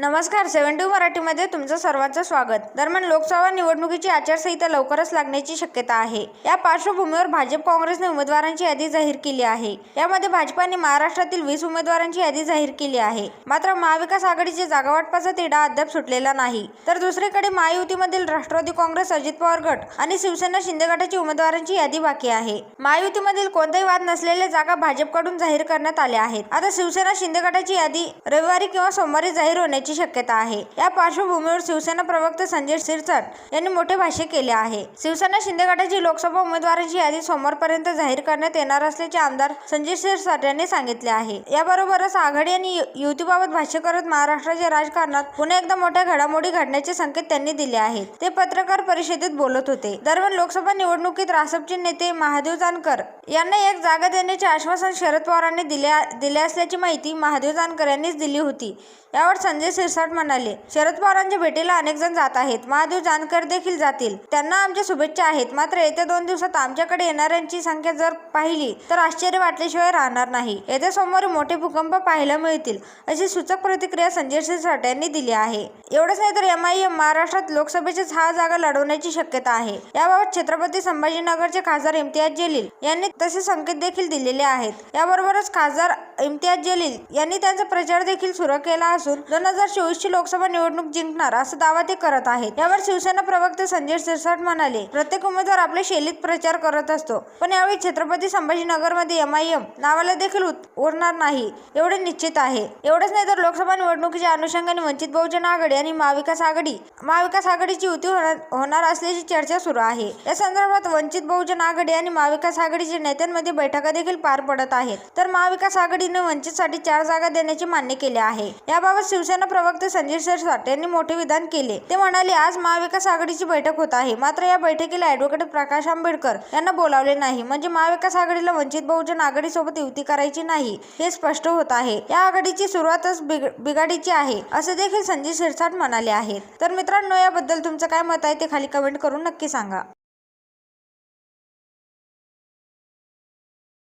नमस्कार सेवन टू मराठीमध्ये तुमचं सर्वांचं स्वागत. दरम्यान लोकसभा निवडणुकीची आचारसंहिता लवकरच लागण्याची शक्यता आहे. या पार्श्वभूमीवर भाजप काँग्रेसने उमेदवारांची यादी जाहीर केली आहे. यामध्ये भाजपाने महाराष्ट्रातील वीस उमेदवारांची यादी जाहीर केली आहे. मात्र महाविकास आघाडीचे जागावाटपाचा तिढा अद्याप सुटलेला नाही. तर दुसरीकडे महायुतीमधील राष्ट्रवादी काँग्रेस अजित पवार गट आणि शिवसेना शिंदे गटाची उमेदवारांची यादी बाकी आहे. महायुतीमधील कोणताही वाद नसलेल्या जागा भाजपकडून जाहीर करण्यात आल्या आहेत. आता शिवसेना शिंदे गटाची यादी रविवारी किंवा सोमवारी जाहीर होण्याची शक्यता आहे. या पार्श्वभूमीवर शिवसेना प्रवक्ते संजय शिरसाट यांनी मोठे भाष्य केले आहे. शिवसेना शिंदे गटाची लोकसभा उमेदवारांची यादी सोमवारपर्यंत जाहीर करण्यात येणार असल्याचे आमदार संजय शिरसाट यांनी सांगितले आहे. याबरोबरच आघाडी आणि यु- युतीबाबत भाष्य करत महाराष्ट्राच्या राजकारणात पुन्हा एकदा मोठ्या घडामोडी घडण्याचे संकेत त्यांनी दिले आहेत. ते पत्रकार परिषदेत बोलत होते. दरम्यान लोकसभा निवडणुकीत रासपचे नेते महादेव जानकर यांना एक जागा देण्याचे आश्वासन शरद पवारांनी दिले दिले असल्याची माहिती महादेव जानकर यांनीच दिली होती. यावर संजय शिरसाट म्हणाले शरद पवारांच्या भेटीला अनेक जण जात आहेत. महादेव जानकर देखील जातील. त्यांना आमच्या शुभेच्छा आहेत. मात्र येत्या दोन दिवसात आमच्याकडे येणाऱ्यांची संख्या जर पाहिली तर आश्चर्य वाटल्याशिवाय राहणार नाही. येत्या सोमवारी मोठे भूकंप पाहायला मिळतील अशी सूचक प्रतिक्रिया संजय शिरसाट यांनी दिली आहे. एवढंच नाही तर एम आय एम महाराष्ट्रात लोकसभेच्या सहा जागा लढवण्याची शक्यता आहे. याबाबत छत्रपती संभाजीनगरचे खासदार इम्तियाज जलील यांनी तसे संकेत देखील दिलेले आहेत. याबरोबरच खासदार इम्तियाज जलील यांनी त्यांचा प्रचार देखील सुरू केला असून दोन हजार चोवीसची लोकसभा निवडणूक जिंकणार असा दावा ते करत आहेत. यावर शिवसेना प्रवक्ते संजय सिरसाट म्हणाले प्रत्येक उमेदवार आपल्या शैलीत प्रचार करत असतो पण यावेळी छत्रपती संभाजीनगरमध्ये एम आय एम नावाला देखील उत- उरणार नाही एवढे निश्चित आहे. एवढंच नाही तर लोकसभा निवडणुकीच्या अनुषंगाने वंचित बहुजन आघाडी आणि महाविकास आघाडी महाविकास आघाडीची युती होणार होणार असल्याची चर्चा सुरू आहे. या संदर्भात वंचित बहुजन आघाडी आणि महाविकास आघाडीच्या नेत्यांमध्ये बैठका देखील पार पडत आहेत. तर महाविकास आघाडीने वंचितसाठी चार जागा देण्याचे मान्य केले आहे. याबाबत शिवसेना प्रवक्ते संजय सरसाट यांनी मोठे विधान केले. ते म्हणाले आज महाविकास आघाडीची बैठक होत आहे. मात्र या बैठकीला ऍडव्होकेट प्रकाश आंबेडकर यांना बोलावले नाही. म्हणजे महाविकास आघाडीला वंचित बहुजन आघाडीसोबत युती करायची नाही हे स्पष्ट होत आहे. या आघाडीची सुरुवातच बिग बिघाडीची आहे असे देखील संजय शिरसाट म्हणाले आहेत. तर मित्रांनो याबद्दल तुमचं काय मत आहे ते खाली कमेंट करून नक्की सांगा.